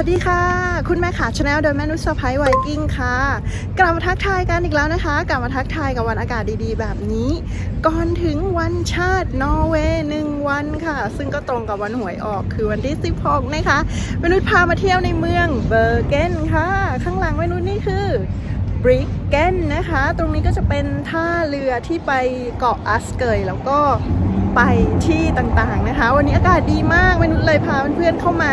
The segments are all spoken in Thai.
สวัสดีค่ะ คุณแม่ขาชาแนลโดยแม่นุชสไปไวกิ้งค่ะ กลับมาทักทายกันอีกแล้วนะคะ กลับมาทักทายกับวันอากาศดีๆ แบบนี้ ก่อนถึงวันชาตินอร์เวย์หนึ่งวันค่ะ ซึ่งก็ตรงกับวันหวยออกคือวันที่ 16 นะคะแม่นุชพามาเที่ยวในเมืองเบอร์เกนค่ะ ข้างหลังแม่นุชนี่คือบริกเกนนะคะ ตรงนี้ก็จะเป็นท่าเรือที่ไปเกาะอัสเกยแล้วก็ไปที่ต่างๆนะคะ วันนี้อากาศดีมากแม่นุชเลยพาเพื่อนๆเข้ามา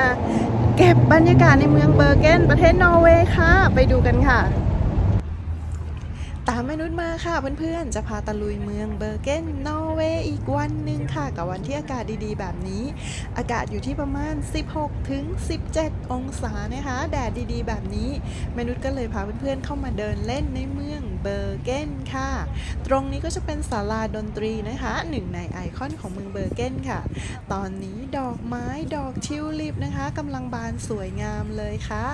เก็บบรรยากาศในเมืองเบอร์เกนประเทศนอร์เวย์ค่ะ ไปดูกันค่ะ ตามมนุชมาค่ะเพื่อนๆ จะพาตะลุยเมืองเบอร์เกนนอร์เวย์อีกวันหนึ่งค่ะ กับวันที่อากาศดีๆ แบบนี้ อากาศอยู่ที่ประมาณ 16 ถึง 17 องศานะคะ แดดดีๆ แบบนี้มนุชก็เลยพาเพื่อนๆเข้ามาเดินเล่นในเมืองเบอร์เกนค่ะ ตรงนี้ก็จะเป็นศาลาดนตรีนะคะหนึ่งในไอคอนของเมืองเบอร์เกนค่ะ ตอนนี้ดอกไม้ดอกทิวลิปนะคะกำลังบานสวยงามเลยค่ะ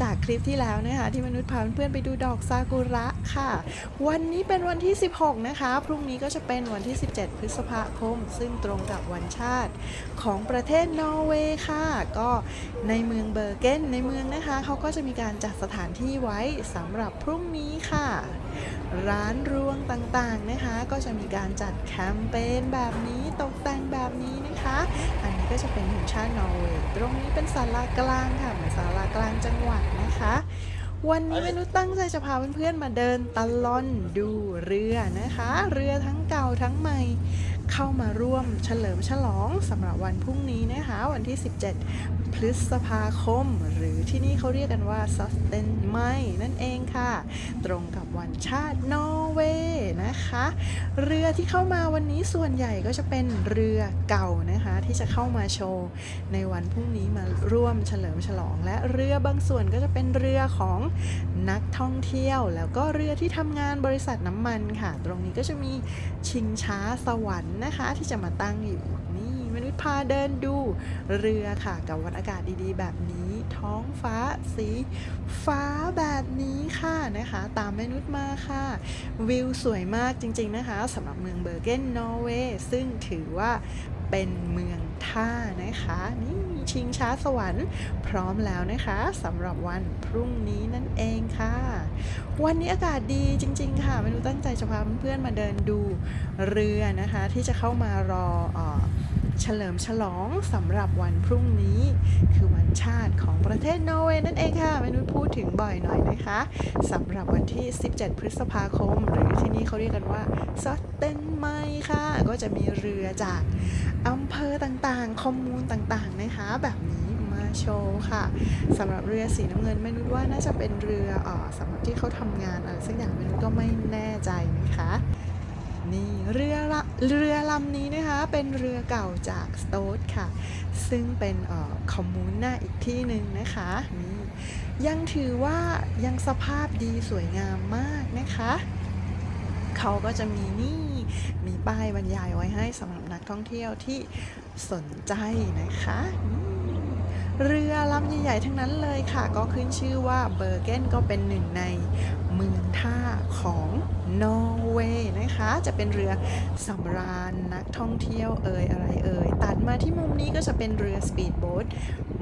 จากคลิปที่แล้วนะคะที่มนุษย์พาเพื่อนๆไปดูดอกซากุระค่ะ วันนี้เป็นวันที่ 16 นะคะ พรุ่งนี้ก็จะเป็นวันที่ 17 พฤษภาคม ซึ่งตรงกับวันชาติของประเทศนอร์เวย์ค่ะ ก็ในเมืองเบอร์เกนในเมืองนะคะเขาก็จะมีการจัดสถานที่ไว้สำหรับพรุ่งนี้ค่ะ ร้านรวงต่างๆนะคะ ก็จะมีการจัดแคมเปญแบบนี้ตกแต่งแบบนี้นะคะ อันนี้ก็จะเป็นธงชาตินอร์เวย์ตรงนี้เป็นศาลากลางค่ะเหมือนศาลากลางจังหวัดนะคะวันนี้เมนูตั้งใจจะพาเพื่อนๆมาเดินตลอนดูเรือนะคะ เรือทั้งเก่าทั้งใหม่ เข้ามาร่วมเฉลิมฉลองสำหรับวันพรุ่งนี้นะคะ วันที่ 17 พฤษภาคม หรือที่นี่เขาเรียกกันว่า s u s t a i n ไม่นั่นเองค่ะ ตรงกับวันชาตินอร์เวย์นะคะ เรือที่เข้ามาวันนี้ส่วนใหญ่ก็จะเป็นเรือเก่านะคะ ที่จะเข้ามาโชว์ ในวันพรุ่งนี้มาร่วมเฉลิมฉลอง และเรือบางส่วนก็จะเป็นเรือของนักท่องเที่ยว แล้วก็เรือที่ทำงานบริษัทน้ำมันค่ะ ตรงนี้ก็จะมีชิงช้าสวรรค์นะคะที่จะมาตั้งอยู่ พาเดินดูเรือค่ะ กับวันอากาศดีๆ แบบนี้ ท้องฟ้าสี ฟ้าแบบนี้ค่ะนะคะ ตามมนุษย์มาค่ะ วิวสวยมากจริง ๆนะคะสำหรับเมืองเบอร์เกนนอร์เวย์ซึ่งถือว่าเป็นเมืองท่านะคะนี่ชิงช้าสวรรค์พร้อมแล้วนะคะสำหรับวันพรุ่งนี้นั่นเองค่ะ วันนี้อากาศดีจริง ๆ ค่ะเมนูตั้งใจจะพาเพื่อนๆมาเดินดูเรือนะคะ ที่จะเข้ามารออ เฉลิมฉลองสำหรับวันพรุ่งนี้ คือวันชาติของประเทศนอร์เวย์นั่นเองค่ะเมนูพูดถึงบ่อยหน่อยนะคะสำหรับวันที่ 17 พฤษภาคม หรือที่นี่เขาเรียกกันว่าซอตเตนไมค่ะ ก็จะมีเรือจากอำเภอต่างๆ คอมมูนต่างๆนะคะ แบบนี้มาโชว์ค่ะสำหรับเรือสีน้ำเงินไม่รู้ว่าน่าจะเป็นเรือเออสำหรับที่เขาทำงานอะไรสักอย่างไม่รู้ก็ไม่แน่ใจนะคะ นี่เรือละเรือลำนี้นะคะเป็นเรือเก่าจากสโตดค่ะ ซึ่งเป็นออคอมมูนหน้าอีกที่หนึ่งนะคะนี่ยังถือว่ายังสภาพดีสวยงามมากนะคะ เขาก็จะมีนี่มีป้ายบรรยายไว้ให้สำหรับนักท่องเที่ยวที่สนใจนะคะนี่ เรือลำใหญ่ๆทั้งนั้นเลยค่ะ ก็ขึ้นชื่อว่าเบอร์เกนก็เป็นหนึ่งในเมืองท่าของนอร์เวย์นะคะ จะเป็นเรือสำราญนักท่องเที่ยวเอ่ยอะไรเอ่ยตัดมาที่มุมนี้ก็จะเป็นเรือสปีดโบ๊ท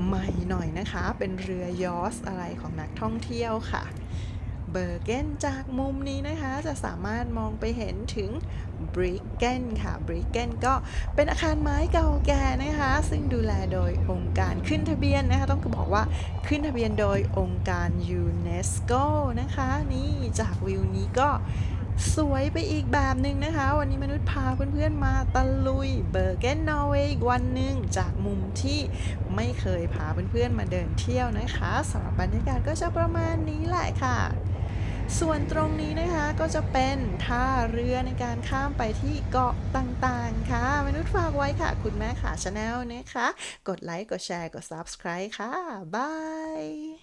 ใหม่หน่อยนะคะ เป็นเรือยอสอะไรของนักท่องเที่ยวค่ะเบอร์เกนจากมุมนี้นะคะจะสามารถมองไปเห็นถึงบริกเกนค่ะบริกเกนก็เป็นอาคารไม้เก่าแก่นะคะ ซึ่งดูแลโดยองค์การขึ้นทะเบียนนะคะต้องบอกว่าขึ้นทะเบียนโดยองค์การยูเนสโกนะคะนี่จากวิวนี้ก็สวยไปอีกแบบหนึ่งนะคะ วันนี้มนุษย์พาเพื่อนๆมาตะลุยเบอร์เกนนอร์เวย์อีกวันหนึ่งจากมุมที่ไม่เคยพาเพื่อนๆมาเดินเที่ยวนะคะสำหรับบรรยากาศก็จะประมาณนี้แหละค่ะ ส่วนตรงนี้นะคะก็จะเป็นท่าเรือในการข้ามไปที่เกาะต่างๆ ค่ะ มนุษย์ฝากไว้ค่ะ คุณแม่ขาชาแนลนะคะ กดไลค์ กดแชร์ กด Subscribe ค่ะ บาย